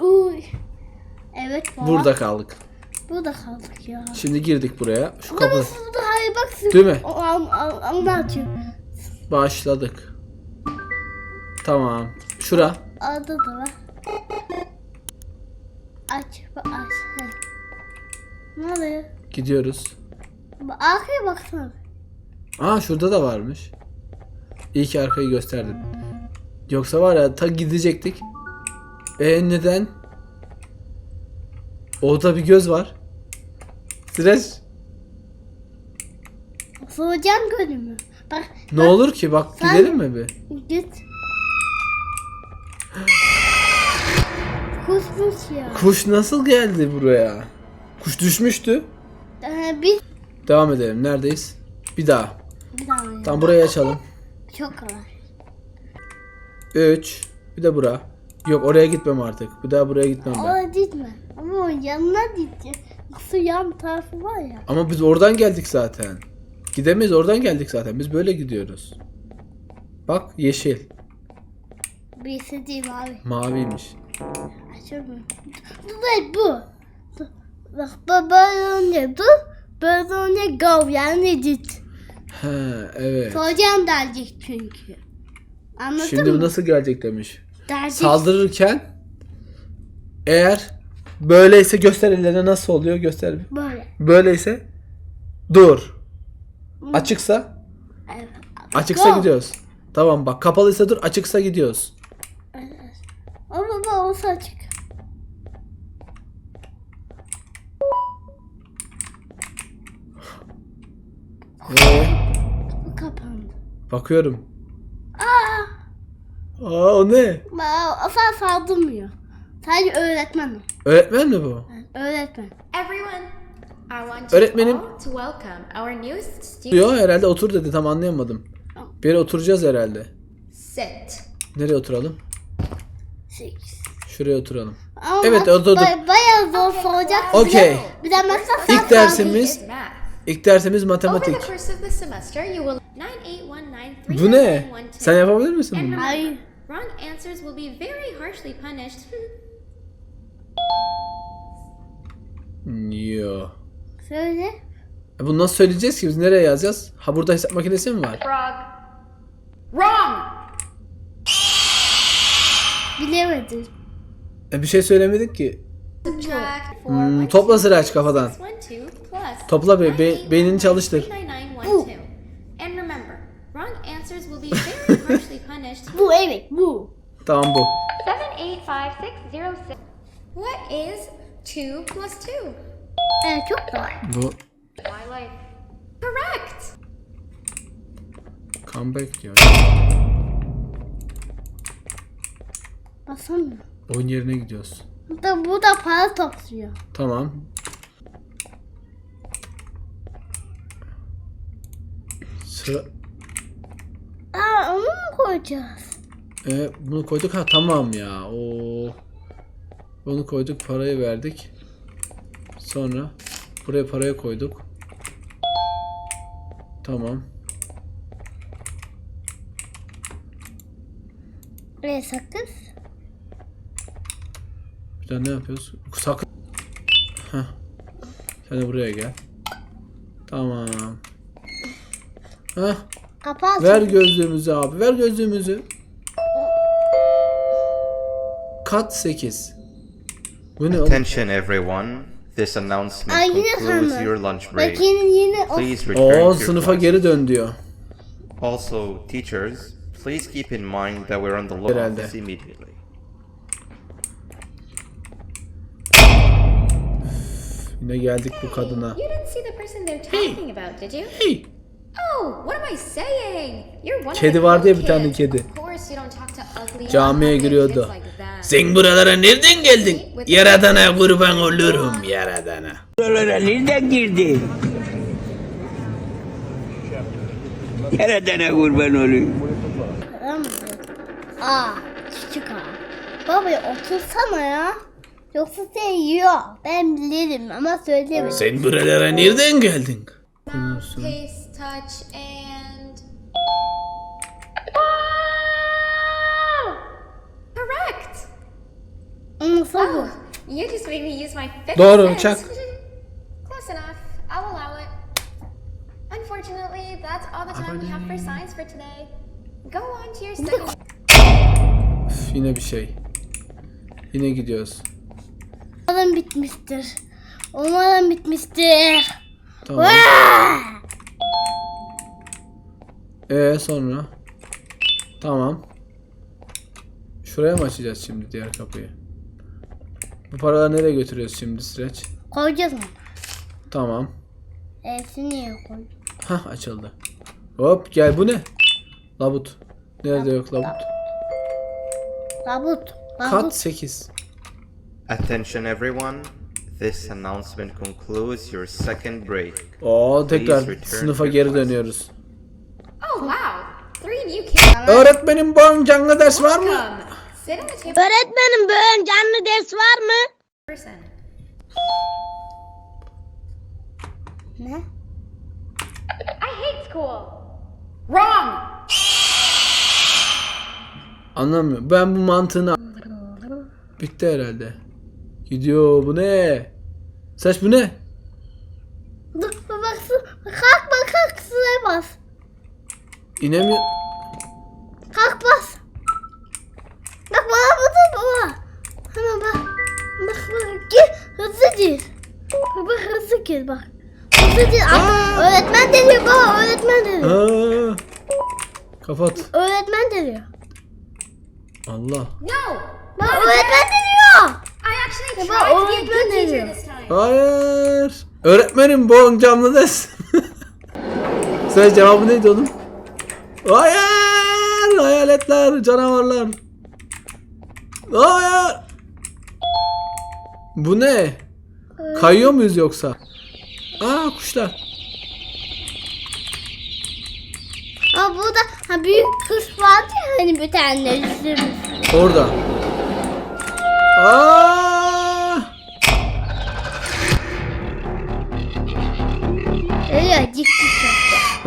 Uy. Evet baba. Burada kaldık. Burada kaldık ya. Şimdi girdik buraya. Şu kapı. burada hayır bak. Değil mi? Anlatıyor. Başladık. Tamam. Şura. Adı da var. Aç. Aç. Ne oluyor? Gidiyoruz. Arkaya baksana. Aa şurada da varmış. İyi ki arkayı gösterdim. Yoksa var ya ta gidecektik. E neden? Orada bir göz var. Süreç. Solucan gölü mü? Bak Ne olur ki bak Sen- gidelim mi bir? git. Kusmuş ya. Kuş nasıl geldi buraya? Kuş düşmüştü. Ee, bir Devam edelim. Neredeyiz? Bir daha. bir daha ya. Tam burayı açalım. Çok kolay. 3. Bir de bura. Yok oraya gitmem artık. Bir daha buraya gitmem ben. Oraya gitme. Ama o yanına gideceğim. Su yan tarafı var ya. Ama biz oradan geldik zaten. Gidemeyiz oradan geldik zaten. Biz böyle gidiyoruz. Bak yeşil. Birisi değil abi. Maviymiş. Açamıyorum. Dur bu. Dur. Bak bu- böyle önce dur. Böyle önce go yani git. He evet. Solucan derecek çünkü. Anladın Şimdi bu mı? nasıl gelecek demiş. Derecek. Saldırırken eğer böyleyse göster ellerine nasıl oluyor göster. Böyle. Böyleyse dur. Açıksa Evet. açıksa Go. gidiyoruz. Tamam bak kapalıysa dur açıksa gidiyoruz. Ama baba olsa açık. Ee, kapandı. bakıyorum. Aa! O ne? Asla saldırmıyor. Sadece öğretmen o. Öğretmen mi bu? Öğretmen. Everyone, I want you Öğretmenim. all to welcome our newest student. Diyor herhalde otur dedi tam anlayamadım. Bir yere oturacağız herhalde. Sit. Nereye oturalım? Sekiz. Şuraya oturalım. Ama Evet, bak, oturduk. bay- Bayağı zor soracak. Okey. Bir de mesela sen İlk dersimiz Is math. ilk dersimiz Over matematik. the course of the semester, you will 9819 Bu ne? Sen yapabilir misin And bunu? remember, Hayır. wrong answers will be very harshly punished. Yo. Söyle. E bunu nasıl söyleyeceğiz ki? Biz nereye yazacağız? Ha burada hesap makinesi mi var? Frog. Wrong. Bilemedim. E bir şey söylemedik ki. Hmm, topla two sıraç kafadan. Topla be- be- 9819 beynini çalıştır. Bu evet bu. Tamam bu. Seven eight five six zero six. What is 2 plus 2? Evet çok kolay. Bu. My life. Correct! Comeback diyor. Basamıyor. Oyun yerine gidiyoruz. Bu da, bu da para topluyor. Tamam. Sıra... Aa onu mu koyacağız? E, bunu koyduk ha tamam ya. Oo. Bunu koyduk parayı verdik. Sonra buraya parayı koyduk. Tamam. E sakız. Bir daha ne yapıyoruz? Sakın. Heh. Sen de buraya gel. Tamam. Heh. Kapağı Ver gözlüğümüzü abi. Ver gözlüğümüzü. Kat 8. Bu ne oğlum? Attention everyone. This announcement Ay, yine concludes your lunch Bak break. yine yine o. Please return to Oo your sınıfa classes. geri dön diyor. Also, teachers, please keep in mind that we're on the law Herhalde. office immediately. Yine geldik bu kadına. You didn't see the person they're talking about, did you? Hey. Kedi the vardı ya cool bir tane kedi. Camiye giriyordu. Sen buralara nereden geldin? Yaradana kurban olurum yaradana. Oralara nereden girdi? Yaradana kurban olayım. Aa küçük ağa. Baba otursana ya. Yoksa seni yiyor. Ben bilirim ama söylemedim. Sen buralara nereden geldin? Pace, touch, and... Correct! Mm, Kısa bu. Oh, you just made me use my fifth Doğru, sense. çak. Close enough. I'll allow it. Unfortunately, that's all the time we have for science for today. Go on to your study. Üf, yine bir şey. Yine gidiyoruz. Umarım bitmiştir. Umarım bitmiştir. Tamam. Ee sonra? Tamam. Şuraya mı açacağız şimdi diğer kapıyı? Bu paraları nereye götürüyoruz şimdi süreç? Koyacağız mı? Tamam. Hepsini niye koy? Hah açıldı. Hop gel bu ne? Labut. Nerede yok labut? Tabut. Kat Tabut. 8. Attention everyone. This announcement concludes your second break. Oo tekrar sınıfa geri class. dönüyoruz. Öğretmenim bu canlı ders var mı? Öğretmenim bugün canlı ders var mı? Ne? I hate school. Wrong. Anlamıyorum. Ben bu mantığını... Bitti herhalde. Gidiyor bu ne? Saç bu ne? Dur bak su. Kalk bak kalk suya bas. İnemiyor. Gir bak. Gir. Aa, öğretmen deniyor baba öğretmen deniyor. Aa, kapat. Öğretmen deniyor. Allah. No. Bak öğretmen deniyor. I actually Baba, tried to be a öğretmen good teacher deniyor. this time. Hayır. Öğretmenim bu camlı ders. Sen cevabı neydi oğlum? Hayır. Hayaletler, canavarlar. Hayır. Bu ne? Kayıyor muyuz yoksa? Aa kuşlar. Aa burada ha, büyük kuş vardı ya hani bir tane sürmüş. Orada. Aa! Öyle yaptı.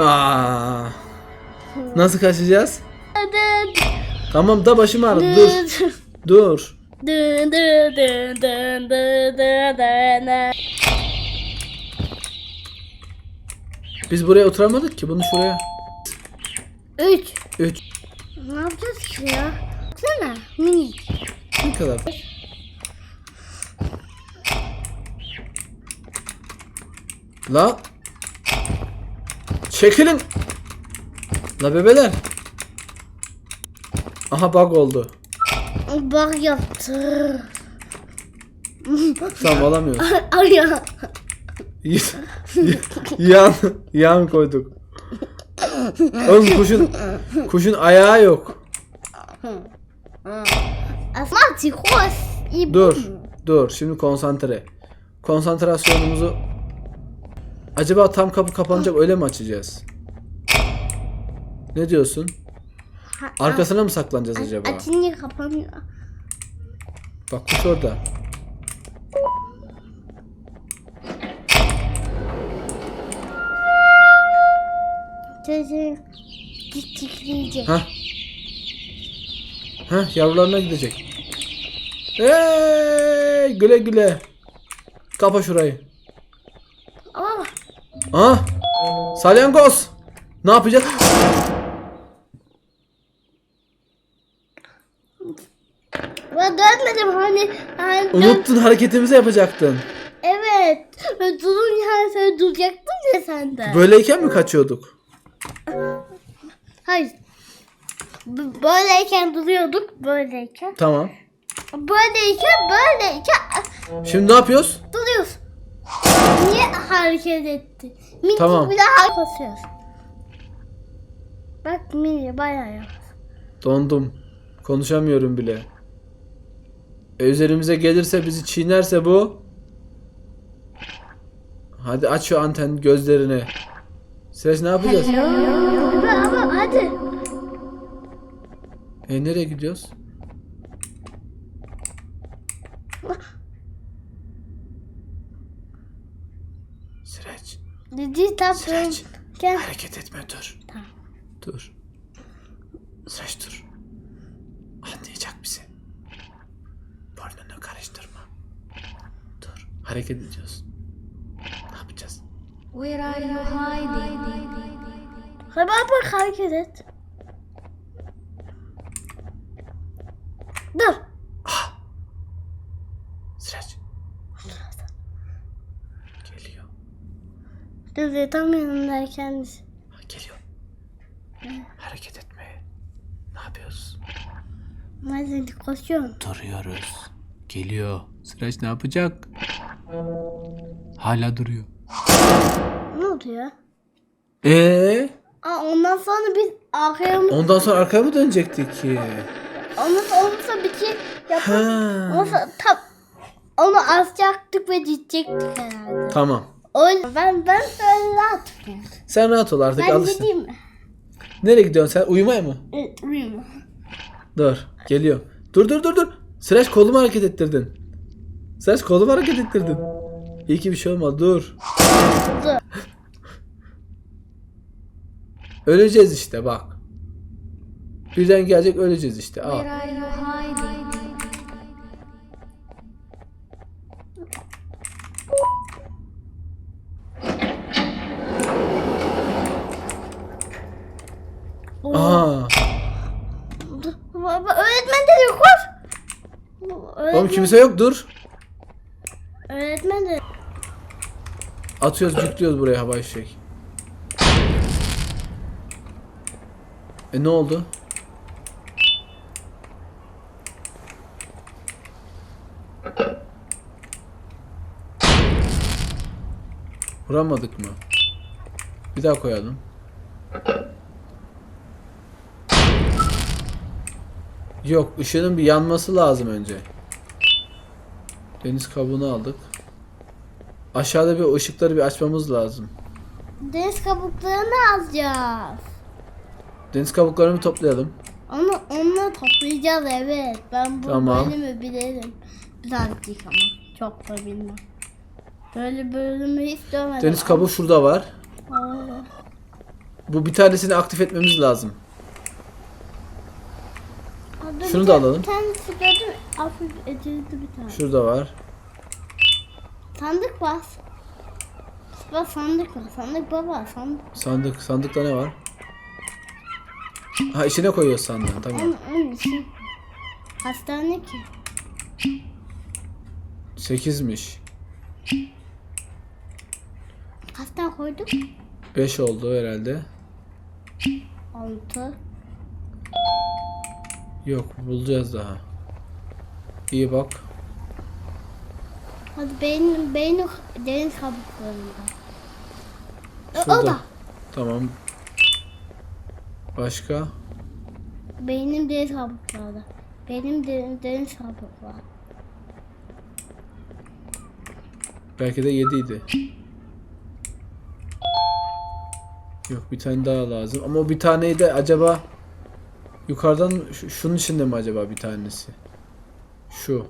Aa! Nasıl kaçacağız? Tamam da başım ağrıdı. Dur. Dur. dın dın dın dın dın dın dın dın. Biz buraya oturamadık ki. Bunu şuraya. Üç. 3. Ne yapacağız ki ya? Baksana minik. Ne kadar? La. Çekilin. La bebeler. Aha bug oldu. Bak yaptı. Tamam alamıyoruz. Ay ya. Yan, yan koyduk. Oğlum kuşun kuşun ayağı yok. Dur. Dur. Şimdi konsantre. Konsantrasyonumuzu Acaba tam kapı kapanacak öyle mi açacağız? Ne diyorsun? Arkasına mı saklanacağız acaba? Açınca kapanıyor. Bak kuş orada. Çocuğun tikleyecek. Hah. Hah yavrularına gidecek. Hey, güle güle. Kapa şurayı. Aa, Ah! Salyangoz. Ne yapacağız? ben dönmedim hani. hani Unuttun hareketimizi yapacaktın. Evet. Ben durun yani sen duracaktın ya sen de. Böyleyken mi kaçıyorduk? Hayır. B- böyleyken duruyorduk. Böyleyken. Tamam. Böyleyken böyleyken Şimdi ne yapıyoruz? duruyoruz. Niye hareket etti? Minik Tamam. bir daha basıyoruz. Bak mini bayağı yavaş. Dondum. Konuşamıyorum bile. E, üzerimize gelirse bizi çiğnerse bu. Hadi aç şu anten gözlerini. Ses ne yapacağız? Ama, ama hadi. E nereye gidiyoruz? Süreç. Dedi tatlım. Süreç. Gel. Hareket etme dur. Dur. Süreç dur. Anlayacak bizi. Burnunu karıştır Hareket ediyoruz. Ne yapacağız? Where are you hiding? Hadi bak hareket et. Dur. Sıraç. Geliyor. Dur tam yanımda kendisi. Ha, geliyor. Hareket etme. Ne yapıyoruz? Hadi koşuyorum. Duruyoruz. Geliyor. Sıraç ne yapacak? Hala duruyor. Ne oldu ya? Ee, Aa, ondan sonra biz arkaya mı? ondan sonra arkaya mı dönecektik ki? Ondan sonra, bir şey yapıp ondan sonra tam onu asacaktık ve gidecektik herhalde. Tamam. O yüzden ben ben böyle rahatım. Sen rahat ol artık Ben gideyim mi? Nereye gidiyorsun sen? Uyumaya mı? Evet. Dur. Geliyor. Dur dur dur dur. Sıraç kolumu hareket ettirdin. Sıraç kolumu hareket ettirdin. İyi ki bir şey olmadı. Dur. Dur. Öleceğiz işte bak. Birden gelecek öleceğiz işte. Al. Aa. Baba, öğretmen dedi koş. Öğretmen, Oğlum kimse yok dur. öğretmen dedi. Atıyoruz yüklüyoruz buraya hava fişek. E ne oldu? Vuramadık mı? Bir daha koyalım. Yok ışığın bir yanması lazım önce. Deniz kabuğunu aldık. Aşağıda bir ışıkları bir açmamız lazım. Deniz kabuklarını alacağız. Deniz kabuklarını toplayalım. Onu onunla toplayacağız evet. Ben bu Tamam. bölümü bilirim. Birazcık ama. Çok da bilmem. Böyle bölümü hiç görmedim. Deniz kabuğu şurada var. Aa, Bu bir tanesini aktif etmemiz lazım. aa, dur, Şunu da alalım. Bir tanesi gördüm. Hafif edildi bir tane. Şurada var. Sandık bas. Bak sandık var. Sandık baba sandık. Sandık. Sandıkta ne var? Ha içine koyuyoruz sandığın. Tamam. İçin. Hastane ki. 8'miş. Kaç tane koyduk? 5 oldu herhalde. Altı. Yok bulacağız daha. İyi bak. Hadi beyin, beyin deniz kabuklarında. E, O Şurada. da. Tamam. Başka? Beynim deniz kabuklarda. Benim deniz, deniz kabukları. Belki de 7 idi. Yok bir tane daha lazım. Ama o bir taneyi de acaba yukarıdan şu- şunun içinde mi acaba bir tanesi? Şu.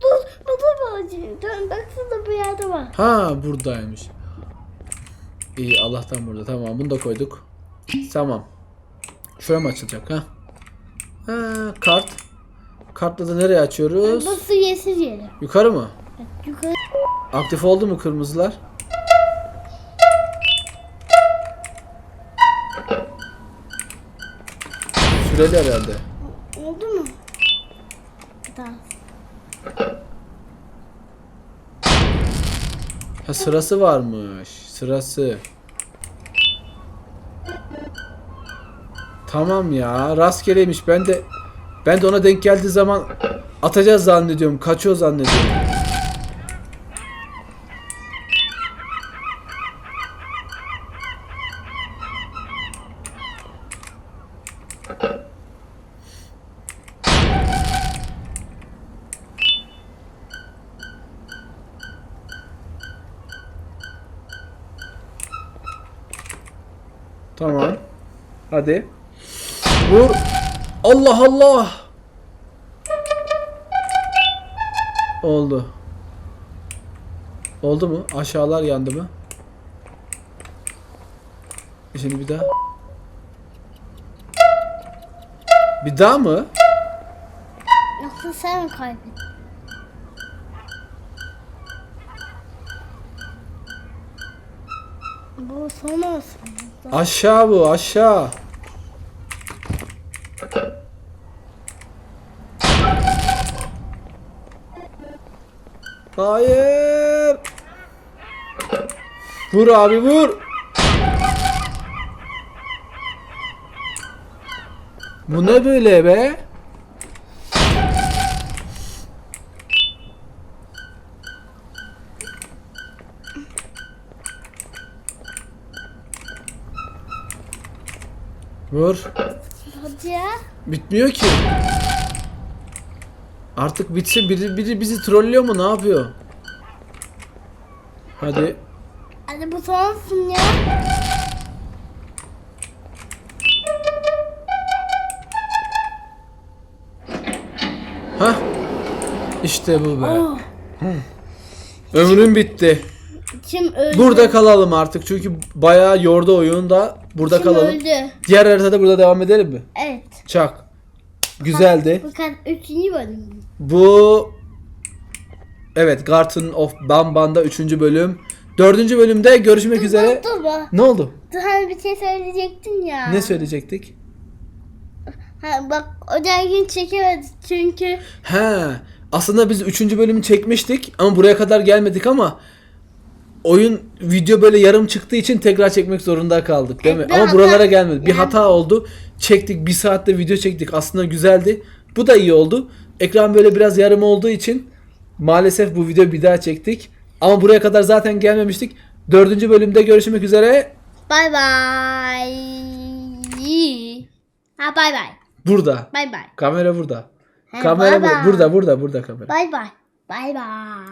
Dur, baba babacığım. Dön, baksana bir yerde var. Ha buradaymış. İyi Allah'tan burada. Tamam bunu da koyduk. Tamam. Şuraya mı açılacak ha? Ha kart. Kartla da nereye açıyoruz? Bu su yeşil yeri. Yukarı mı? Evet, yukarı. Aktif oldu mu kırmızılar? Süreli herhalde. Oldu mu? Tamam. Ha sırası varmış. Sırası. Tamam ya rastgeleymiş. Ben de ben de ona denk geldiği zaman atacağız zannediyorum. Kaçıyor zannediyorum. Tamam. Hadi. Vur. Allah Allah. Oldu. Oldu mu? Aşağılar yandı mı? E şimdi bir daha. Bir daha mı? Yoksa sen mi kaybettin? Bu son olsun. Aşağı bu aşağı. Vur abi vur. Bu ne böyle be? Vur. Ya. Bitmiyor ki. Artık bitsin. Biri, biri bizi trollüyor mu? Ne yapıyor? Hadi. Hadi bu son ya. Hah. İşte bu be. Oh. Ömrüm bitti. Kim öldü? Burada kalalım artık. Çünkü bayağı yordu oyun da. Burada Kim kalalım. öldü? Diğer haritada burada devam edelim mi? Evet. Çak. Güzeldi. Kadar üçüncü bölüm. Bu Evet Garden of Bamban'da 3. bölüm. 4. bölümde görüşmek üzere. Dur bak. Ne oldu? Dur hani bir şey söyleyecektin ya. Ne söyleyecektik? Ha, bak o gün çekemedik çünkü He. Aslında biz 3. bölümü çekmiştik ama buraya kadar gelmedik ama oyun video böyle yarım çıktığı için tekrar çekmek zorunda kaldık değil mi? Bir Ama hata- buralara gelmedi. Bir yani- hata oldu. Çektik bir saatte video çektik. Aslında güzeldi. Bu da iyi oldu. Ekran böyle biraz yarım olduğu için maalesef bu videoyu bir daha çektik. Ama buraya kadar zaten gelmemiştik. Dördüncü bölümde görüşmek üzere. bay bay. Ha bay bay. Burada. Bay bay. Kamera burada. He, Kamera bu- bye. burada burada burada kamera. Bay bay. Bay bay.